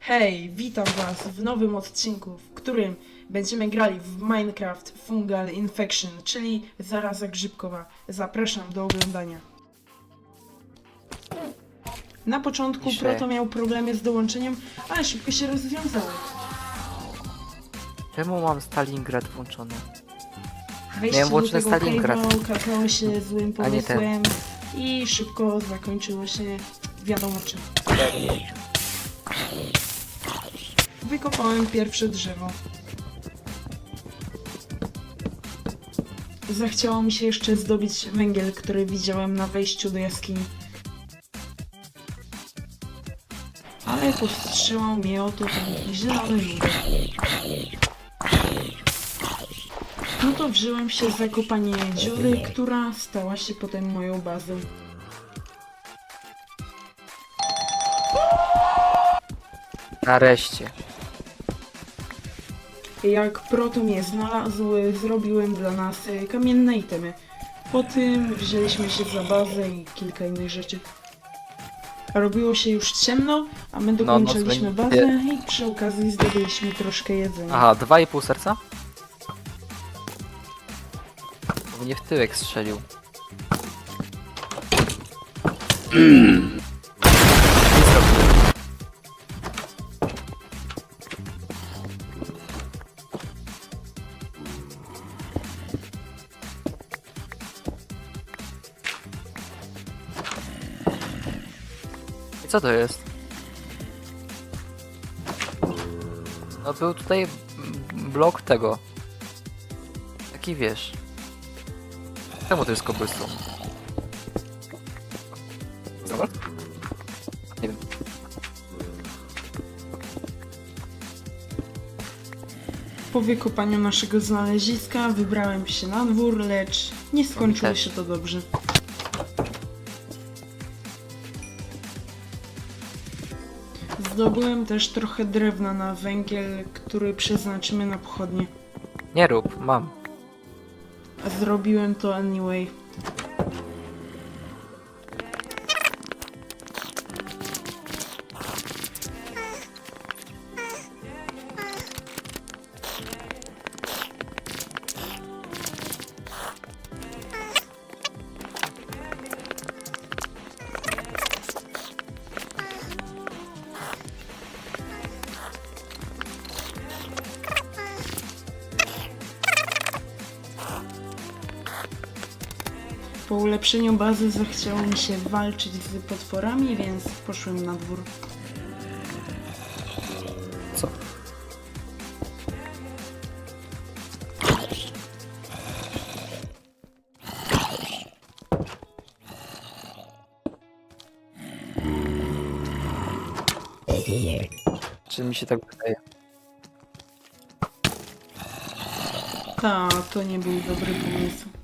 Hej, witam was w nowym odcinku, w którym będziemy grali w Minecraft Fungal Infection, czyli zaraza grzybkowa. Zapraszam do oglądania. Na początku Pisze. Proto miał problemy z dołączeniem, ale szybko się rozwiązały. Czemu mam Stalingrad włączony? Wejście Miałem do włączony tego Stalingrad. okazało się złym A nie ten. pomysłem i szybko zakończyło się wiadomo czym. Wykopałem pierwsze drzewo. Zachciało mi się jeszcze zdobyć węgiel, który widziałem na wejściu do jaskini. Ale powstrzymał mnie oto ten zielony żółtek. No to wziąłem się za kopanie dziury, która stała się potem moją bazą. Nareszcie. Jak Proto mnie znalazł, zrobiłem dla nas e, kamienne itemy. Po tym wzięliśmy się za bazę i kilka innych rzeczy. Robiło się już ciemno, a my dokończyliśmy noc bazę i przy okazji zdobyliśmy troszkę jedzenia. Aha, dwa i pół serca? Bo mnie w tyłek strzelił. co to jest? No był tutaj blok tego. Taki wiesz. Czemu to jest cobblestone? Zobacz. Nie wiem. Po wykopaniu naszego znaleziska wybrałem się na dwór, lecz nie skończyło się to dobrze. Zdobyłem też trochę drewna na węgiel, który przeznaczymy na pochodnie. Nie rób, mam. Zrobiłem to anyway. Po ulepszeniu bazy zachciało mi się walczyć z potworami, więc poszłem na dwór. Co? Czy mi się tak wydaje? Ta, to nie był dobry pomysł.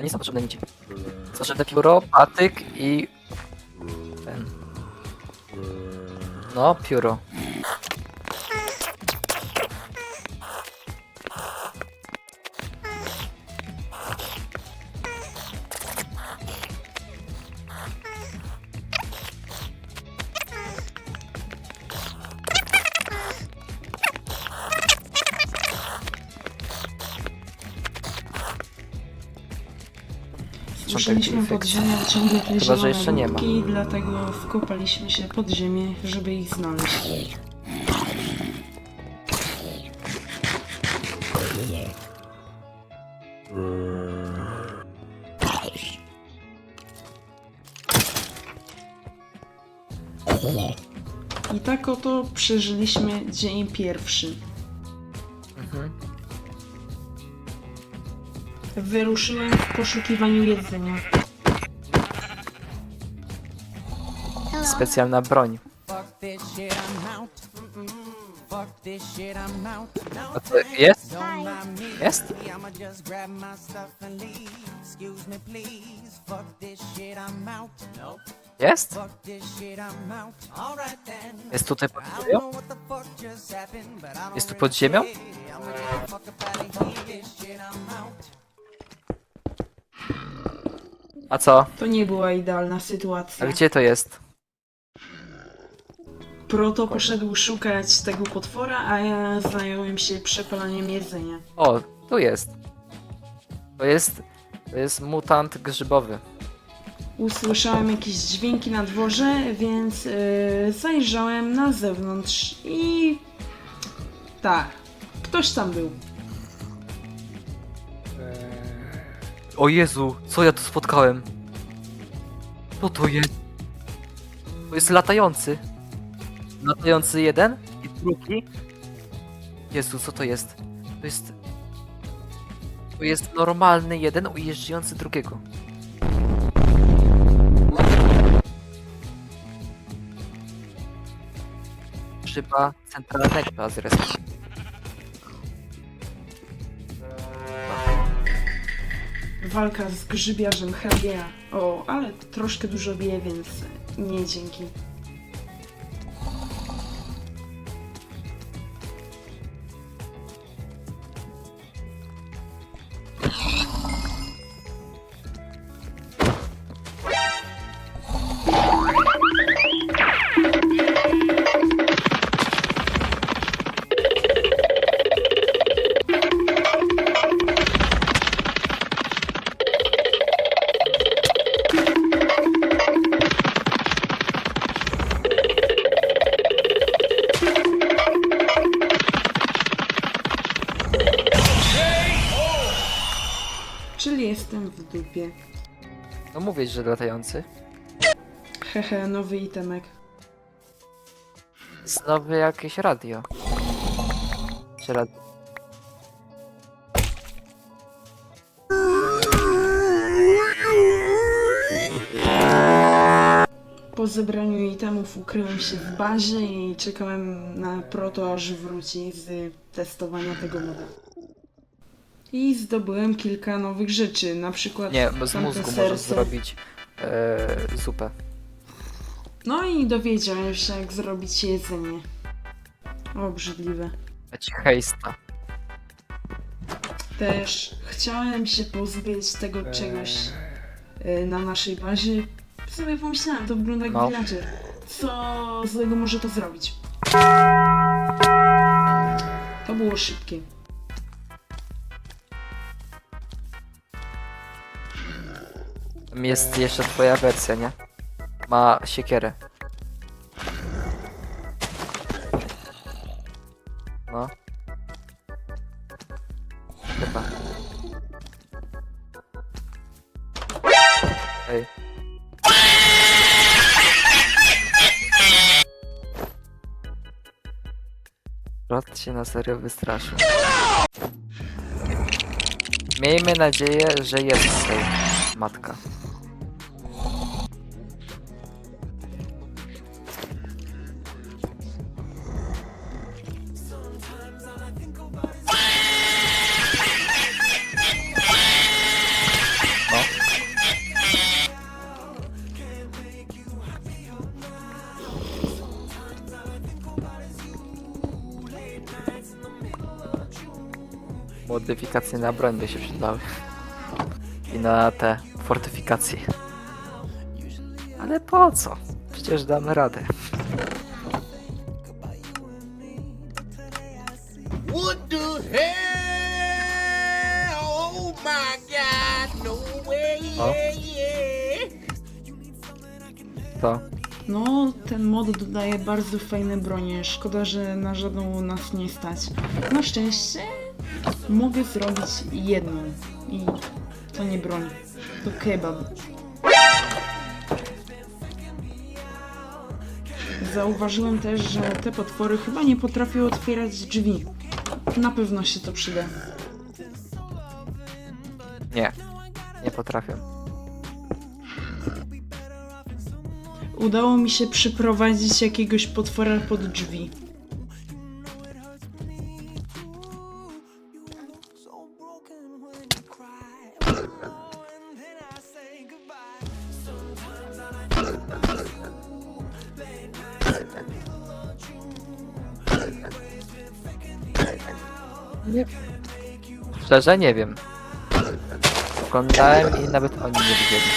Nie są potrzebne nici. Są potrzebne pióro, patyk i... Ten... No, pióro. Początek pod ziemią ciągle te Chyba, że jeszcze nie ma. dlatego wkopaliśmy się pod ziemię, żeby ich znaleźć. I tak oto przeżyliśmy dzień pierwszy. Wyruszyłem w poszukiwaniu jedzenia. Specjalna broń. A co, jest? Jest? Jest? Jest tutaj pod ziemią? Jest tu pod ziemią? A co? To nie była idealna A sytuacja. gdzie to jest? Proto poszedł szukać tego potwora, a ja zająłem się przepalaniem jedzenia. O, tu jest. To jest. To jest mutant grzybowy. Usłyszałem jakieś dźwięki na dworze, więc yy, zajrzałem na zewnątrz i... Tak, ktoś tam był. O Jezu, co ja tu spotkałem? Co to jest? To jest latający. Latający jeden i drugi. Jezu, co to jest? To jest... To jest normalny jeden ujeżdżający drugiego. Szyba centralnego Azres. Walka z grzybiarzem hrabia. O, ale troszkę dużo wie, więc nie dzięki. Dupie. No mówię, że latający. Hehe, nowy itemek. Znowu jakieś radio. Czy radio? Po zebraniu itemów ukryłem się w barze i czekałem na proto, aż wróci z testowania tego moda. I zdobyłem kilka nowych rzeczy, na przykład Nie, z tamte mózgu możesz serce. zrobić e, zupę. No i dowiedziałem się, jak zrobić jedzenie. Obrzydliwe. Dać hejsta. Też chciałem się pozbyć tego czegoś y, na naszej bazie. Sobie pomyślałem, to wygląda jak No. villager. Co złego może to zrobić? To było szybkie. Jest jeszcze twoja wersja, nie? Ma siekierę. No. Chyba. Ej. Rod się na serio wystraszył. Miejmy nadzieję, że jest tutaj matka. Modyfikacje na broń by się przydały. I na te fortyfikacje. Ale po co? Przecież damy radę. What the hell? Oh my god, no way, O. yeah, yeah. To. No, ten mod dodaje bardzo fajne bronie. Szkoda, że na żadną nas nie stać. Na szczęście mogę zrobić jedną. I to nie broń. To kebab. Zauważyłem też, że te potwory chyba nie potrafią otwierać drzwi. Na pewno się to przyda. Nie. Nie potrafię. Udało mi się przyprowadzić jakiegoś potwora pod drzwi. Szczerze nie wiem. Oglądałem i nawet oni nie widzieli.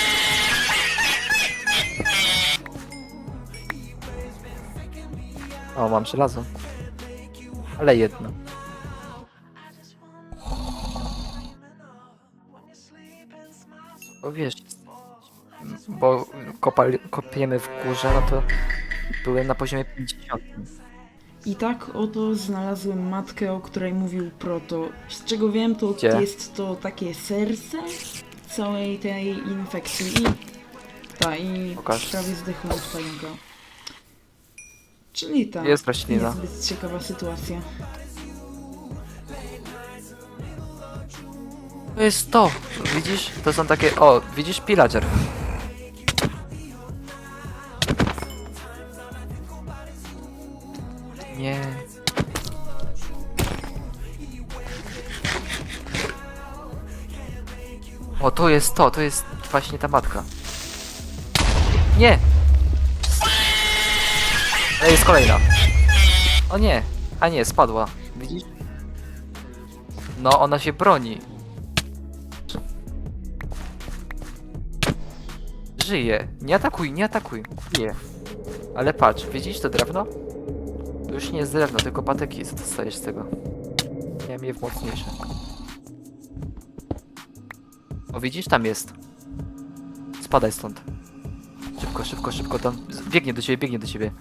O, mam żelazo. Ale jedno. Bo wiesz, bo kopal, kopiemy w górze, no to byłem na poziomie 50. I tak oto znalazłem matkę, o której mówił Proto. Z czego wiem, to Gdzie? jest to takie serce całej tej infekcji. I ta, i Pokaż. prawie zdechłem od pająka. Czyli ta, Jest roślina. niezbyt ciekawa sytuacja. To jest to! Widzisz? To są takie. O, widzisz pillager. O, to jest to, to jest właśnie ta matka. Nie! Ale jest kolejna. O nie! A nie, spadła. Widzisz? No, ona się broni. Żyje. Nie atakuj, nie atakuj. Nie. Ale patrz, widzisz to drewno? To już nie jest drewno, tylko patyki. Co dostajesz z tego? Miałem je w mocniejsze. O, widzisz? Tam jest. Spadaj stąd. Szybko, szybko, szybko. Tam biegnie do ciebie, biegnie do ciebie.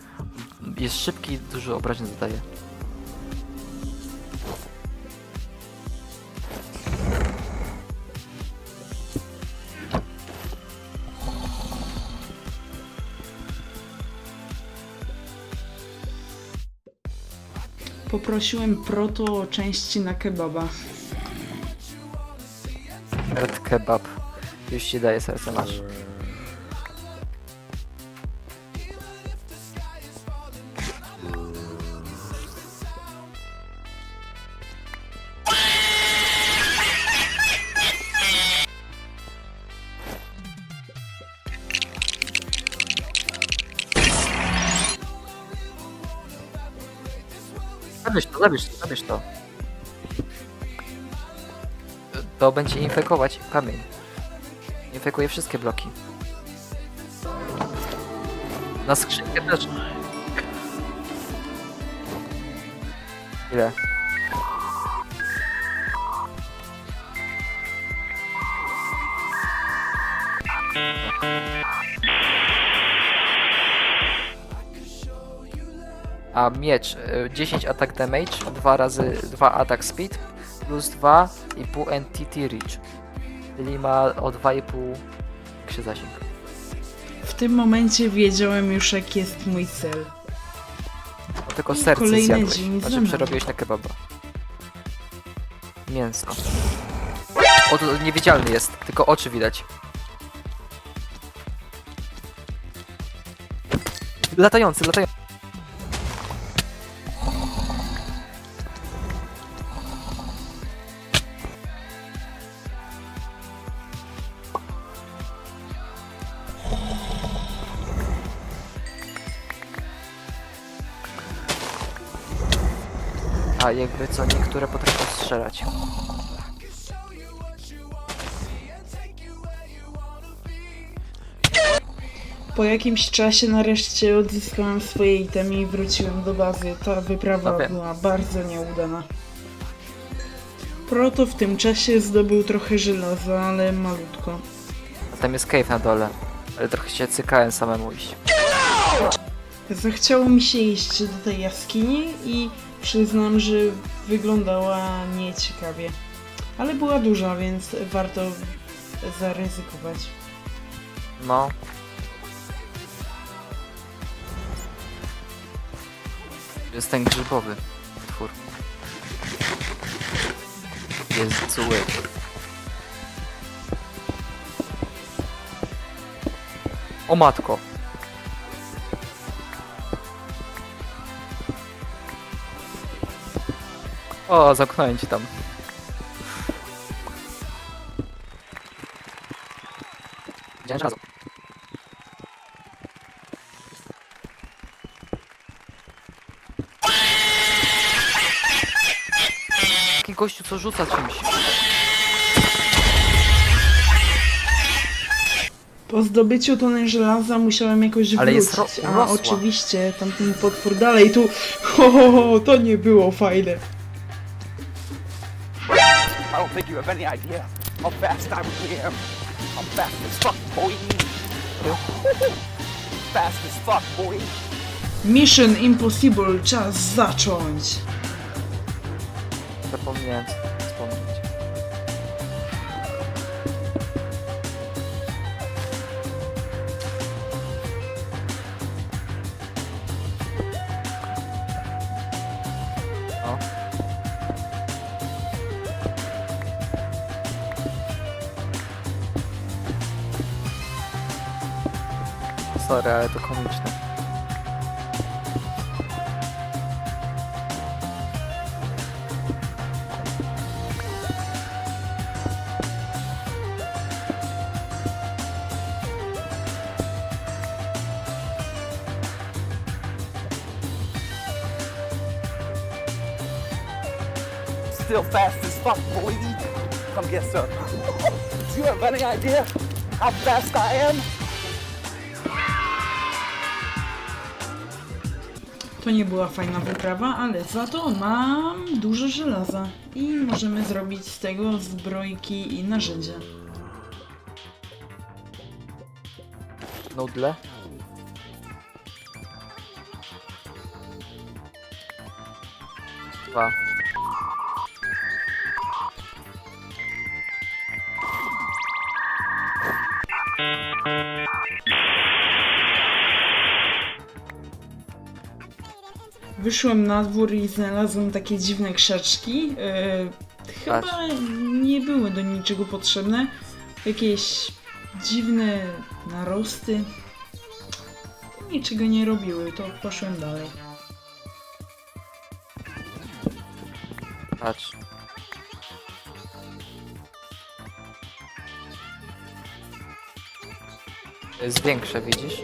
Jest szybki i dużo obrażeń zadaje. Poprosiłem Proto o części na kebaba. Kebab. Już ci daję serce, masz. Zabierz to, zabierz to, zabierz to. To będzie infekować kamień. Infekuje wszystkie bloki. Na skrzynkę też. Ile? A miecz y, 10 attack damage, 2 razy 2 attack speed plus 2,5 entity reach. Czyli ma o 2,5 krzy zasięg. W tym momencie wiedziałem już, jaki jest mój cel. No tylko I serce kolejny zjadłeś. dzień Znaczy mną. przerobiłeś na kebaba. Mięso. O, to niewidzialny jest, tylko oczy widać. Latający, latający. A jakby co niektóre potrafią strzelać. Po jakimś czasie nareszcie odzyskałem swoje itemy i wróciłem do bazy. Ta wyprawa była bardzo nieudana. Proto w tym czasie zdobył trochę żelaza, ale malutko. A tam jest cave na dole. Ale trochę się cykałem samemu iść. Zachciało mi się iść do tej jaskini i przyznam, że wyglądała nieciekawie. Ale była duża, więc warto zaryzykować. No. Jest ten grzybowy twór. Jest zły. O matko. O, zamknąłem ci tam. Widziałem razu. Taki gościu, co rzuca czymś. Po zdobyciu tony żelaza musiałem jakoś Ale wrócić, jest ro- a oczywiście tamten potwór dalej tu... Ho, ho, ho, to nie było fajne. I don't think you have any idea how fast I really am. I'm fast as fuck, boy. fast as fuck, boy. Mission Impossible, czas zacząć. Zapomniałem Still fast as fuck, boy. Come get some. Do you have any idea how fast I am? To nie była fajna wyprawa, ale za to mam dużo żelaza i możemy zrobić z tego zbrojki i narzędzia. Nudle. Dwa. Wyszłem na dwór i znalazłem takie dziwne krzaczki. Yy, chyba nie były do niczego potrzebne. Jakieś dziwne narosty. Niczego nie robiły, to poszłem dalej. Patrz. To jest większe, widzisz?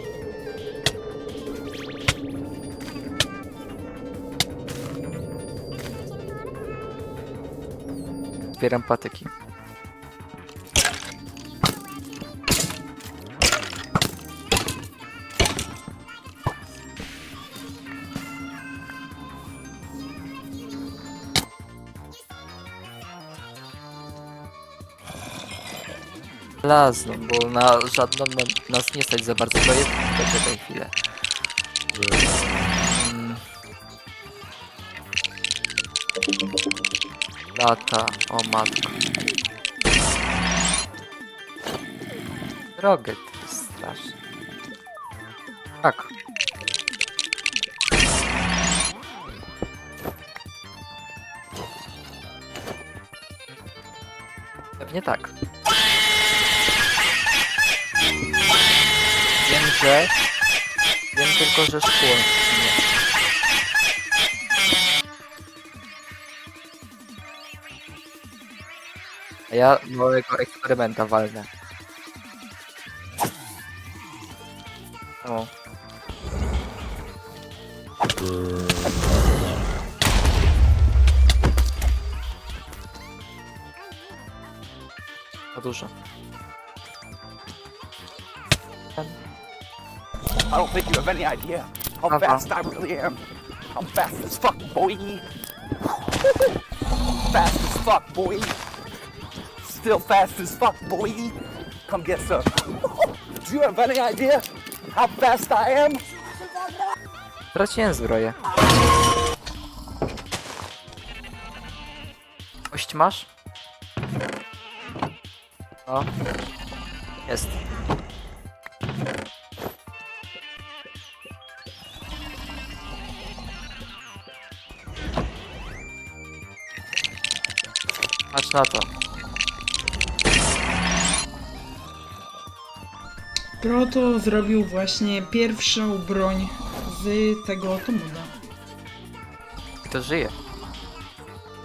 Zbieram patyki. Lazną, bo na żadną na, nas nie stać za bardzo. To jest. Poczekaj chwilę. Mm. Lata, o matko. Drogę to jest straszne. Tak. Pewnie tak. Wiem, że... Wiem tylko, że szkło nie. A ja małego eksperymenta walnę. O. Za dużo. I don't think you have any idea how Uh-huh. fast I really am. I'm fast as fuck, boy. fast as fuck, boy. Still fast as fuck, boy. Come get some. Do you have any idea how fast I am? Zbroję. Kość masz? O. Jest. Patrz na to. Proto zrobił właśnie pierwszą broń z tego oto moda. To żyje.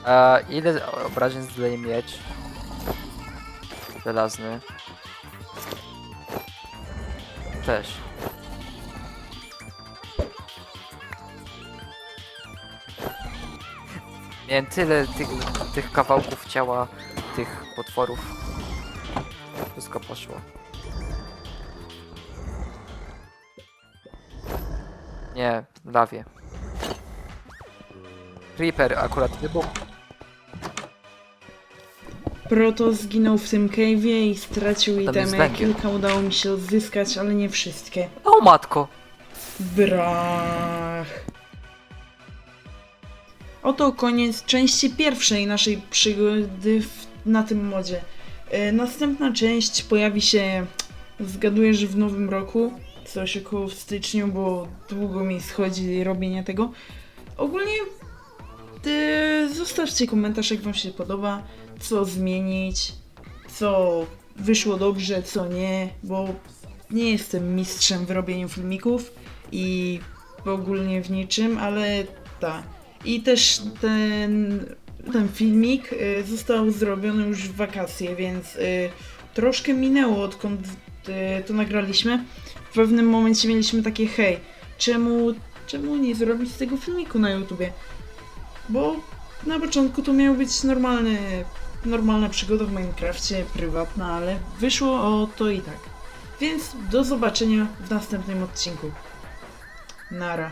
A ile obrażeń zdaje mieć? Żelazny. Też. Miałem tyle tych kawałków ciała tych potworów. Wszystko poszło. Nie, w lawie. Creeper akurat wybuchł. Proto zginął w tym cave'ie i stracił jest itemy. węgiel. Kilka udało mi się odzyskać, ale nie wszystkie. O matko! Brach. Oto koniec części pierwszej naszej przygody w, na tym modzie. E, następna część pojawi się, zgaduję, że w nowym roku, coś około w styczniu, bo długo mi schodzi robienie tego. Ogólnie zostawcie komentarz, jak wam się podoba, co zmienić, co wyszło dobrze, co nie, bo nie jestem mistrzem w robieniu filmików i ogólnie w niczym, ale tak. I też ten, ten filmik y, został zrobiony już w wakacje, więc y, troszkę minęło odkąd to nagraliśmy. W pewnym momencie mieliśmy takie hej, czemu, czemu nie zrobić tego filmiku na YouTubie? Bo na początku to miał być normalny, normalna przygoda w Minecrafcie, prywatna, ale wyszło o to i tak. Więc do zobaczenia w następnym odcinku. Nara.